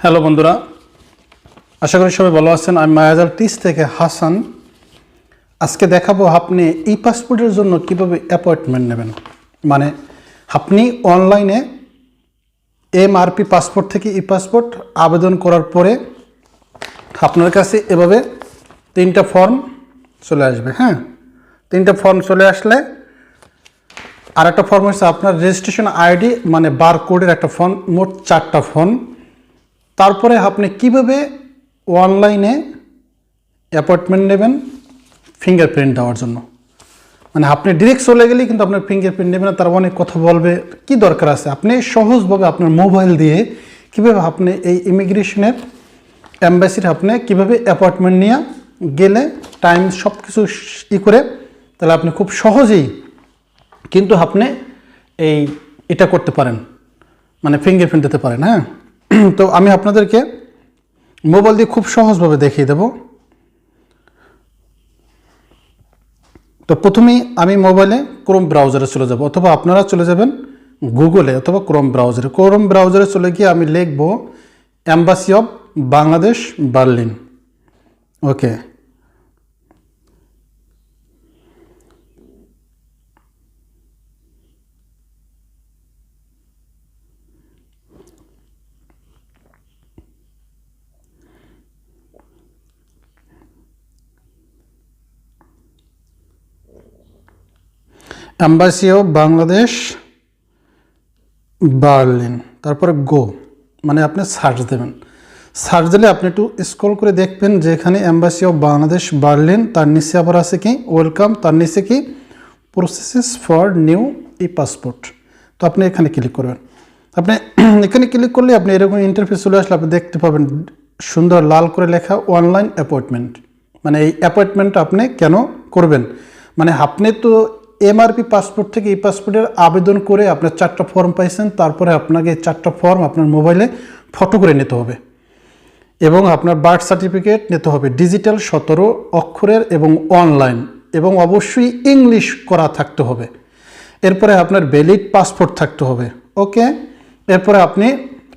Hello বন্ধুরা, আশা করি সবাই ভালো আছেন। আমি মায়াজাল টিস থেকে হাসান। আজকে দেখাবো আপনি ই পাসপোর্টের জন্য কীভাবে অ্যাপয়েন্টমেন্ট নেবেন। মানে আপনি অনলাইনে এম এমআরপি পাসপোর্ট থেকে ই পাসপোর্ট আবেদন করার পরে আপনার কাছে এভাবে তিনটা ফর্ম চলে আসবে হ্যাঁ? তিনটা ফর্ম চলে আসলে আর একটা ফর্ম হচ্ছে আপনার রেজিস্ট্রেশন আইডি মানে বারকোডের একটা ফর্ম মোট চারটা ফর্ম তারপরে আপনি কীভাবে অনলাইনে অ্যাপয়েন্টমেন্ট নেবেন ফিঙ্গারপ্রিন্ট দেওয়ার জন্য? মানে আপনি ডিরেক্ট চলে গেলেই কিন্তু আপনার ফিঙ্গারপ্রিন্ট নেবেন না তার অনেক কথা বলবে, কি দরকার আছে? আপনি সহজভাবে আপনার মোবাইল দিয়ে কীভাবে আপনি এই ইমিগ্রেশনের অ্যাম্বাসির আপনি কীভাবে অ্যাপয়েন্টমেন্ট নিয়ে গেলে টাইম সব কিছু ই করে, তাহলে আপনি খুব সহজেই কিন্তু আপনি এই এটা করতে পারেন। মানে ফিঙ্গারপ্রিন্ট দিতে পারেন হ্যাঁ? তো আমি আপনাদেরকে মোবাইল দিয়ে খুব সহজভাবে দেখিয়ে দেব। তো প্রথমেই আমি মোবাইলে ক্রোম ব্রাউজারে চলে যাব, অথবা আপনারা চলে যাবেন গুগলে অথবা ক্রোম ব্রাউজারে। ক্রোম ব্রাউজারে চলে গিয়ে আমি লিখব embassy of Bangladesh Berlin okay. Embassy of Bangladesh Berlin তারপরে গো মানে আপনি সার্চ দেবেন। সার্চ দিলে আপনি একটু স্ক্রল করে দেখবেন যে এখানে অ্যাম্বাসি অফ বাংলাদেশ বার্লিন তার নিচে আবার আছে কি? ওয়েলকাম তার নিচে কি? Processes for new e passport তো আপনি এখানে ক্লিক করবেন। আপনি এখানে ক্লিক করলে আপনি এরকম ইন্টারফেস চলে আসলে আপনি দেখতে পাবেন সুন্দর লাল করে লেখা অনলাইন অ্যাপয়েন্টমেন্ট মানে এই অ্যাপয়েন্টমেন্টটা আপনি কেন করবেন? মানে আপনি তো এমআরপি পাসপোর্ট থেকে এই পাসপোর্টের আবেদন করে আপনার চারটা ফর্ম পাইছেন, তারপরে আপনাকে চারটা ফর্ম আপনার মোবাইলে ফটো করে নিতে হবে। এবং আপনার বার্থ সার্টিফিকেট নিতে হবে ডিজিটাল সতেরো অক্ষরের এবং অনলাইন এবং অবশ্যই ইংলিশ করা থাকতে হবে। এরপরে আপনার ভ্যালিড পাসপোর্ট থাকতে হবে ওকে এরপরে আপনি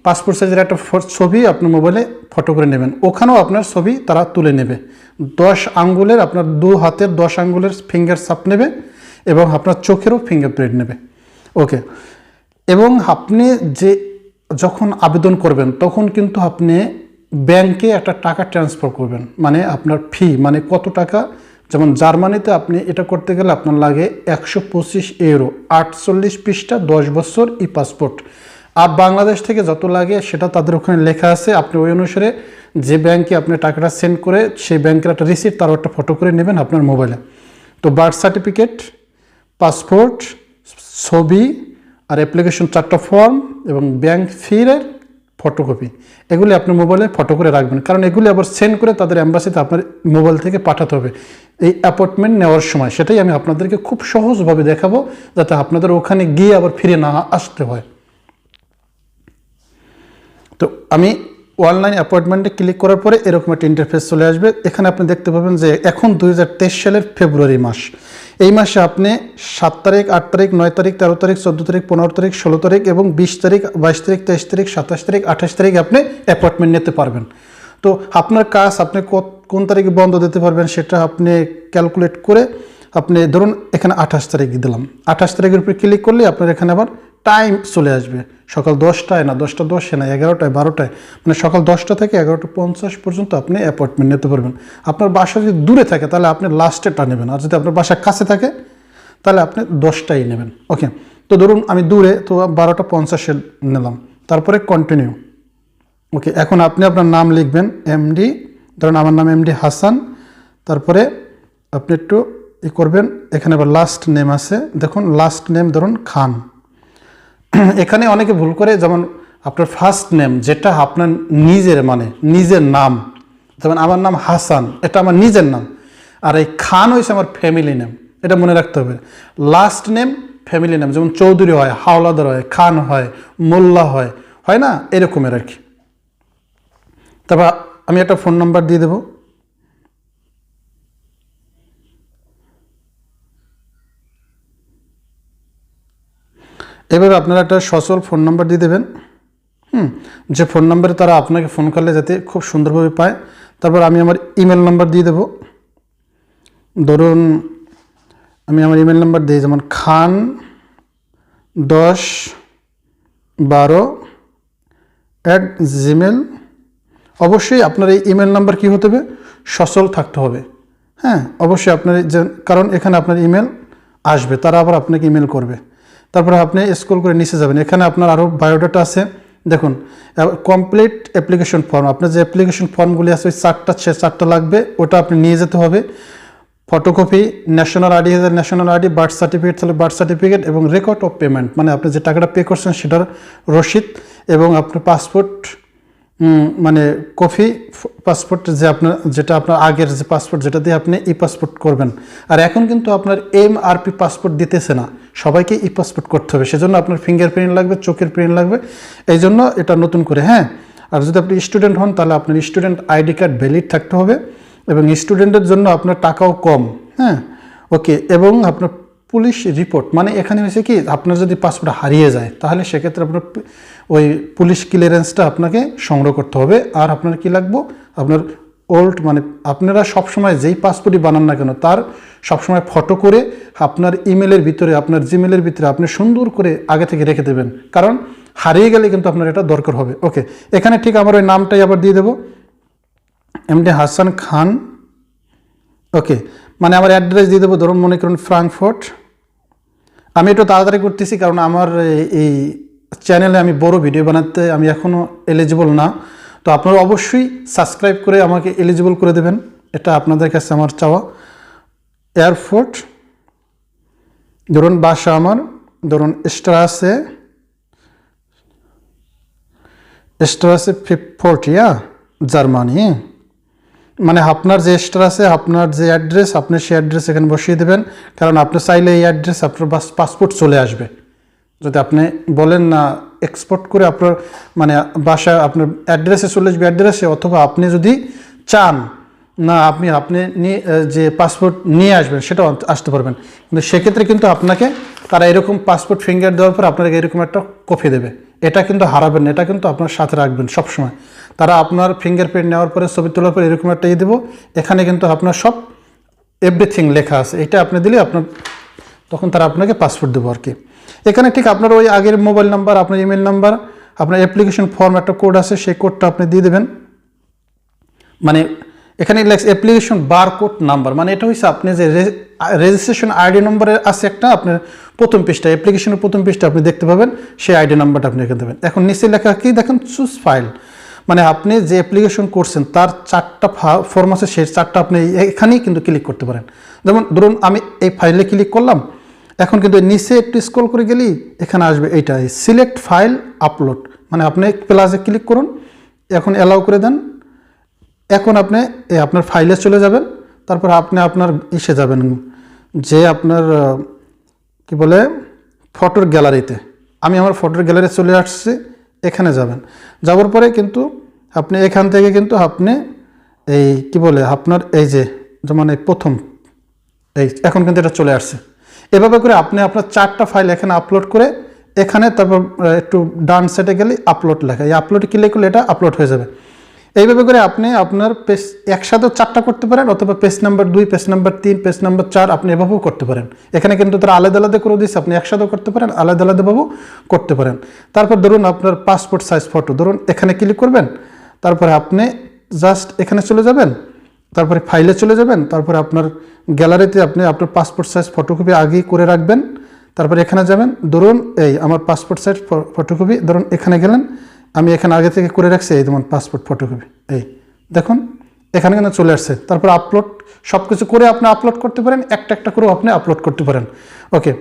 পাসপোর্ট সাইজের একটা ছবি আপনার মোবাইলে ফটো করে নেবেন। ওখানেও আপনার ছবি তারা তুলে নেবে। দশ আঙ্গুলের, আপনার দু হাতের দশ আঙ্গুলের ফিঙ্গার সাপ নেবে। এবং আপনার চোখেরও ফিঙ্গারপ্রিন্ট নেবে। ওকে এবং আপনি যে যখন আবেদন করবেন, তখন কিন্তু আপনি ব্যাংকে একটা টাকা ট্রান্সফার করবেন। মানে আপনার ফি মানে কত টাকা? যেমন জার্মানিতে আপনি এটা করতে গেলে আপনার লাগে একশো পঁচিশ ইউরো আটচল্লিশ পৃষ্ঠা, দশ বছর ই পাসপোর্ট আর বাংলাদেশ থেকে যত লাগে, সেটা তাদের ওখানে লেখা আছে। আপনি ওই অনুসারে যে ব্যাংকে আপনি টাকাটা সেন্ড করে, সেই ব্যাংকের একটা রিসিপ্ট তারও একটা ফটো করে নেবেন আপনার মোবাইলে তো বার্থ সার্টিফিকেট পাসপোর্ট, ছবি আর অ্যাপ্লিকেশন চারটা ফর্ম এবং ব্যাংক ফিরের ফটোকপি এগুলি আপনি মোবাইলে ফটো করে রাখবেন। কারণ এগুলি আবার সেন্ড করে তাদের অ্যাম্বাসিতে আপনার মোবাইল থেকে পাঠাতে হবে। এই অ্যাপয়েন্টমেন্ট নেওয়ার সময় সেটাই আমি আপনাদেরকে খুব সহজভাবে দেখাবো যাতে আপনাদের ওখানে গিয়ে আবার ফিরে না আসতে হয়। তো আমি অনলাইন অ্যাপয়েন্টমেন্টে ক্লিক করার পরে এরকম একটা ইন্টারফেস চলে আসবে। এখানে আপনি দেখতে পাবেন যে এখন দু হাজার তেইশ সালের ফেব্রুয়ারি মাস। এই মাসে আপনি সাত তারিখ, আট তারিখ, নয় তারিখ, তেরো তারিখ, চোদ্দ তারিখ, পনেরো তারিখ, ষোলো তারিখ এবং বিশ তারিখ, বাইশ তারিখ, তেইশ তারিখ, সাতাশ তারিখ, আঠাশ তারিখ আপনি অ্যাপয়েন্টমেন্ট নিতে পারবেন। তো আপনার কাজ আপনি কোন তারিখে বন্ধ দিতে পারবেন সেটা আপনি ক্যালকুলেট করে আপনি ধরুন এখানে আঠাশ তারিখ দিলাম। আঠাশ তারিখের উপরে ক্লিক করলে আপনার এখানে আবার টাইম চলে আসবে। সকাল দশটায় না, দশটা দশে না, এগারোটায়, বারোটায় মানে সকাল দশটা থেকে এগারোটা পঞ্চাশ পর্যন্ত আপনি অ্যাপয়েন্টমেন্ট নিতে পারবেন। আপনার বাসা যদি দূরে থাকে, তাহলে আপনি লাস্টেটা নেবেন। আর যদি আপনার বাসা কাছে থাকে, তাহলে আপনি দশটাই নেবেন। ওকে তো ধরুন আমি দূরে, তো বারোটা পঞ্চাশে নিলাম। তারপরে কন্টিনিউ ওকে এখন আপনি আপনার নাম লিখবেন এমডি ধরুন আমার নাম এমডি হাসান। তারপরে আপনি একটু ই করবেন, এখানে আবার লাস্ট নেম আছে। দেখুন লাস্ট নেম ধরুন খান। এখানে অনেকে ভুল করে, যেমন আপনার ফার্স্ট নেম যেটা আপনার নিজের মানে নিজের নাম। যেমন আমার নাম হাসান, এটা আমার নিজের নাম। আর এই খান হয়েছে আমার ফ্যামিলি নেম এটা মনে রাখতে হবে। লাস্ট নেম ফ্যামিলি নেম যেমন চৌধুরী হয়, হাওলাদার হয়, খান হয়, মোল্লা হয় হয় না? এরকমের আর কি। তারপর আমি একটা ফোন নাম্বার দিয়ে দেবো। এভাবে আপনারা একটা সচল ফোন নাম্বার দিয়ে দেবেন। হুম, যে ফোন নাম্বারে তারা আপনাকে ফোন করলে যাতে খুব সুন্দরভাবে পায়। তারপর আমি আমার ইমেল নাম্বার দিয়ে দেবো। ধরুন, আমি আমার ইমেল নাম্বার দিই যেমন খান দশ বারো অ্যাট জিমেল অবশ্যই আপনার এই ইমেল নাম্বার কী হতে হবে? সচল থাকতে হবে। হ্যাঁ অবশ্যই আপনার যে, কারণ এখানে আপনার ইমেল আসবে, তারা আবার আপনাকে ইমেল করবে। তারপরে আপনি স্ক্রল করে নিচে যাবেন। এখানে আপনার আরও বায়োডাটা আছে। দেখুন কমপ্লিট অ্যাপ্লিকেশন ফর্ম আপনার যে অ্যাপ্লিকেশন ফর্মগুলি আছে, ওই চারটা চারটা লাগবে, ওটা আপনি নিয়ে যেতে হবে। Photocopy national ID national ID birth certificate তাহলে বার্থ সার্টিফিকেট এবং রেকর্ড অফ পেমেন্ট মানে আপনি যে টাকাটা পে করছেন, সেটার রসিদ এবং আপনার পাসপোর্ট মানে কপি পাসপোর্ট যে আপনার, যেটা আপনার আগের যে পাসপোর্ট যেটা দিয়ে আপনি ই পাসপোর্ট করবেন। আর এখন কিন্তু আপনার এম আর পি পাসপোর্ট দিতেছে না। সবাইকে ই পাসপোর্ট করতে হবে। সেজন্য আপনার ফিঙ্গারপ্রিন্ট লাগবে, চোখের প্রিন্ট লাগবে। এই জন্য এটা নতুন করে হ্যাঁ? আর যদি আপনি স্টুডেন্ট হন, তাহলে আপনার স্টুডেন্ট আইডি কার্ড ভ্যালিড থাকতে হবে এবং স্টুডেন্টের জন্য আপনার টাকাও কম হ্যাঁ? ওকে, এবং আপনার পুলিশ রিপোর্ট মানে এখানে হয়েছে কি, আপনার যদি পাসপোর্ট হারিয়ে যায়, তাহলে সেক্ষেত্রে আপনার ওই পুলিশ ক্লিয়ারেন্সটা আপনাকে সংগ্রহ করতে হবে। আর আপনার কি লাগবো? আপনার ওল্ড মানে আপনারা সবসময় যেই পাসপোর্টই বানান না কেন, তার সবসময় ফটো করে আপনার ইমেলের ভিতরে, আপনার জিমেলের ভিতরে আপনি সুন্দর করে আগে থেকে রেখে দেবেন। কারণ হারিয়ে গেলে কিন্তু আপনার এটা দরকার হবে। ওকে, এখানে ঠিক আমার ওই নামটাই আবার দিয়ে দেবো। এমডি হাসান খান। ওকে মানে আমার অ্যাড্রেস দিয়ে দেবো, ধরুন মনে করুন ফ্রাঙ্কফোর্ট। আমি একটু তাড়াতাড়ি করতেছি, কারণ আমার এই- এই চ্যানেলে আমি বড় ভিডিও বানাতে আমি এখনও এলিজিবল না। তো আপনারা অবশ্যই সাবস্ক্রাইব করে আমাকে এলিজিবল করে দেবেন। এটা আপনাদের কাছে আমার চাওয়া। এয়ারফোর্ট ধরুন বাসা আমার, ধরুন স্টারাসে স্টারাসে ফোর্ট ইয়া জার্মানি। মানে আপনার যে স্টার আছে আপনার যে অ্যাড্রেস আপনি সেই অ্যাড্রেস এখানে বসিয়ে দেবেন। কারণ আপনি চাইলে এই অ্যাড্রেস আপনার পাসপোর্ট চলে আসবে। যদি আপনি বলেন না এক্সপোর্ট করে আপনার মানে বাসা আপনার অ্যাড্রেসে চলে আসবে অ্যাড্রেসে অথবা আপনি যদি চান, না, আপনি আপনি নিয়ে যে পাসপোর্ট নিয়ে আসবেন, সেটাও আসতে পারবেন। কিন্তু সেক্ষেত্রে কিন্তু আপনাকে তারা এরকম পাসপোর্ট ফিঙ্গার দেওয়ার পর আপনাকে এরকম একটা কপি দেবে। এটা কিন্তু হারাবেন এটা কিন্তু আপনার সাথে রাখবেন সবসময়। তারা আপনার ফিঙ্গারপ্রিন্ট নেওয়ার পরে, ছবি তোলার পরে এরকম একটা ইয়ে দেবো, এখানে কিন্তু আপনার সব এভরিথিং লেখা আছে। এটা আপনি দিলে আপনার, তখন তারা আপনাকে পাসপোর্ট দেবো আর কি। এখানে ঠিক আপনার ওই আগের মোবাইল নাম্বার, আপনার ইমেল নাম্বার, আপনার অ্যাপ্লিকেশন ফর্ম একটা কোড আছে, সেই কোডটা আপনি দিয়ে দেবেন। মানে এখানে লেখছে অ্যাপ্লিকেশন বার কোড নাম্বার মানে এটা হচ্ছে আপনি যে রেজিস্ট্রেশন আইডি নম্বরে আছে একটা, আপনার প্রথম পৃষ্ঠা অ্যাপ্লিকেশনের প্রথম পৃষ্ঠা আপনি দেখতে পাবেন, সেই আইডি নাম্বারটা আপনি এখানে দেবেন। এখন নিচে লেখা কি দেখেন? চুজ ফাইল মানে আপনি যে অ্যাপ্লিকেশন করছেন, তার চারটা ফর্ম আছে, সেই চারটা আপনি এখানেই কিন্তু ক্লিক করতে পারেন। যেমন ধরুন আমি এই ফাইলে ক্লিক করলাম এখন কিন্তু নিচে একটু স্ক্রল করে গেলেই এখানে আসবে এইটা সিলেক্ট ফাইল আপলোড মানে আপনি প্লাসে ক্লিক করুন, এখন অ্যালাউ করে দেন। এখন আপনি আপনার ফাইলে চলে যাবেন, তারপর আপনি আপনার ইসে যাবেন যে আপনার কি বলে ফটোর গ্যালারিতে আমি আমার ফটোর গ্যালারি চলে আসছি, এখানে যাবেন। যাওয়ার পরে কিন্তু আপনি এখান থেকে কিন্তু আপনি এই কি বলে, আপনার এই যে, যেমন এই প্রথম, এই এখন কিন্তু এটা চলে আসছে। এভাবে করে আপনি আপনার চারটা ফাইল এখানে আপলোড করে, এখানে তারপর একটু ডান সাইডে গেলে আপলোড লেখা। এই আপলোড ক্লিক করলে এটা আপলোড হয়ে যাবে। এইভাবে করে আপনি আপনার পেজ একসাথেও চারটা করতে পারেন, অথবা পেজ নাম্বার দুই পেজ নাম্বার তিন পেজ নাম্বার চার আপনি এভাবেও করতে পারেন। এখানে কিন্তু তারা আলাদা আলাদা করে দিচ্ছে আপনি একসাথেও করতে পারেন, আলাদা আলাদাভাবেও করতে পারেন। তারপর ধরুন আপনার পাসপোর্ট সাইজ ফটো ধরুন এখানে ক্লিক করবেন, তারপরে আপনি জাস্ট এখানে চলে যাবেন। তারপরে ফাইলে চলে যাবেন, তারপরে আপনার গ্যালারিতে আপনি আপনার পাসপোর্ট সাইজ ফটোকপি আগেই করে রাখবেন। তারপরে এখানে যাবেন, ধরুন এই আমার পাসপোর্ট সাইজ ফটোকপি ধরুন এখানে গেলেন, আমি এখানে আগে থেকে করে রাখছি, এই যেমন পাসপোর্ট ফটোকপি এই দেখুন, এখানে কিন্তু চলে আসছে। তারপর আপলোড সব কিছু করে আপনি আপলোড করতে পারেন, একটা একটা করেও আপনি আপলোড করতে পারেন। ওকে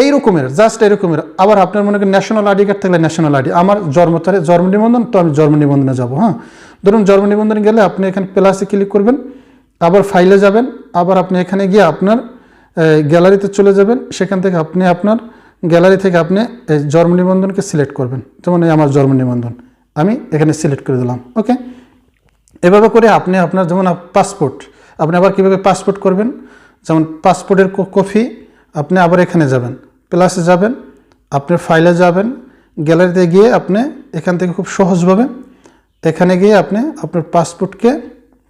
এই রকমের জাস্ট এই রকমের আবার আপনার মনে করেন ন্যাশনাল আইডি কার্ড থাকলে ন্যাশনাল আইডি আমার জন্ম তারিখ, জন্ম নিবন্ধন, তো আমি জন্ম নিবন্ধনে যাব হ্যাঁ? ধরুন জন্ম নিবন্ধনে গেলে আপনি এখানে প্লাসে ক্লিক করবেন, আবার ফাইলে যাবেন, আবার আপনি এখানে গিয়ে আপনার গ্যালারিতে চলে যাবেন, সেখান থেকে আপনি আপনার গ্যালারি থেকে আপনি এই জন্ম নিবন্ধনকে সিলেক্ট করবেন। যেমন এই আমার জন্ম নিবন্ধন, আমি এখানে সিলেক্ট করে দিলাম ওকে এভাবে করে আপনি আপনার যেমন পাসপোর্ট আপনি আবার কীভাবে পাসপোর্ট করবেন? যেমন পাসপোর্টের কপি আপনি আবার এখানে যাবেন প্লাসে যাবেন, আপনার ফাইলে যাবেন গ্যালারিতে গিয়ে আপনি এখান থেকে খুব সহজভাবে এখানে গিয়ে আপনি আপনার পাসপোর্টকে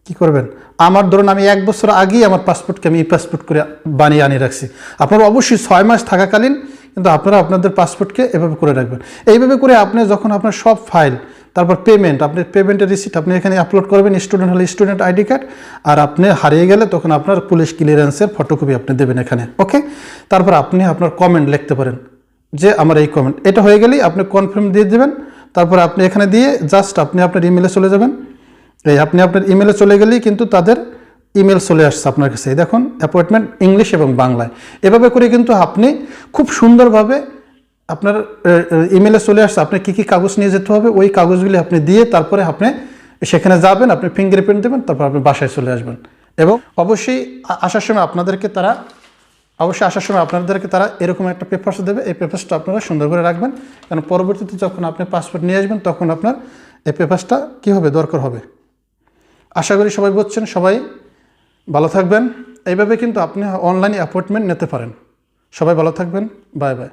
কি করবেন? আমার ধরুন আমি এক বছর আগেই আমার পাসপোর্টকে আমি ই পাসপোর্ট করে বানিয়ে আনিয়ে রাখছি। আপনারা অবশ্যই ছয় মাস থাকাকালীন কিন্তু আপনারা আপনাদের পাসপোর্টকে এভাবে করে রাখবেন। এইভাবে করে আপনি যখন আপনার সব ফাইল, তারপর পেমেন্ট আপনি পেমেন্টের রিসিট আপনি এখানে আপলোড করবেন স্টুডেন্ট হলে স্টুডেন্ট আইডি কার্ড আর আপনি হারিয়ে গেলে তখন আপনার পুলিশ ক্লিয়ারেন্সের ফটোকপি আপনি দেবেন এখানে ওকে তারপর আপনি আপনার কমেন্ট লিখতে পারেন, যে আমার এই কমেন্ট এটা হয়ে গেলেই আপনি কনফার্ম দিয়ে দেবেন তারপর আপনি এখানে দিয়ে জাস্ট আপনি আপনার ইমেলে চলে যাবেন। এই আপনি আপনার ইমেলে চলে গেলেই কিন্তু তাদের ইমেল চলে আসছে আপনার কাছে। দেখুন অ্যাপয়েন্টমেন্ট ইংলিশ এবং বাংলায়। এভাবে করে কিন্তু আপনি খুব সুন্দরভাবে আপনার ইমেলে চলে আসছে। আপনি কী কী কাগজ নিয়ে যেতে হবে, ওই কাগজগুলি আপনি দিয়ে তারপরে আপনি সেখানে যাবেন, আপনি ফিঙ্গারপ্রিন্ট দেবেন, তারপর আপনি বাসায় চলে আসবেন। এবং অবশ্যই আসার সময় আপনাদেরকে তারা অবশ্যই আসার সময় আপনাদেরকে তারা এরকম একটা পেপার্স দেবে। এই পেপার্সটা আপনারা সুন্দর করে রাখবেন। কারণ পরবর্তীতে যখন আপনি পাসপোর্ট নিয়ে আসবেন, তখন আপনার এই পেপার্সটা কীভাবে দরকার হবে? আশা করি সবাই বুঝছেন। সবাই ভালো থাকবেন। এইভাবে কিন্তু আপনি অনলাইন অ্যাপয়েন্টমেন্ট নিতে পারেন। সবাই ভালো থাকবেন। Bye bye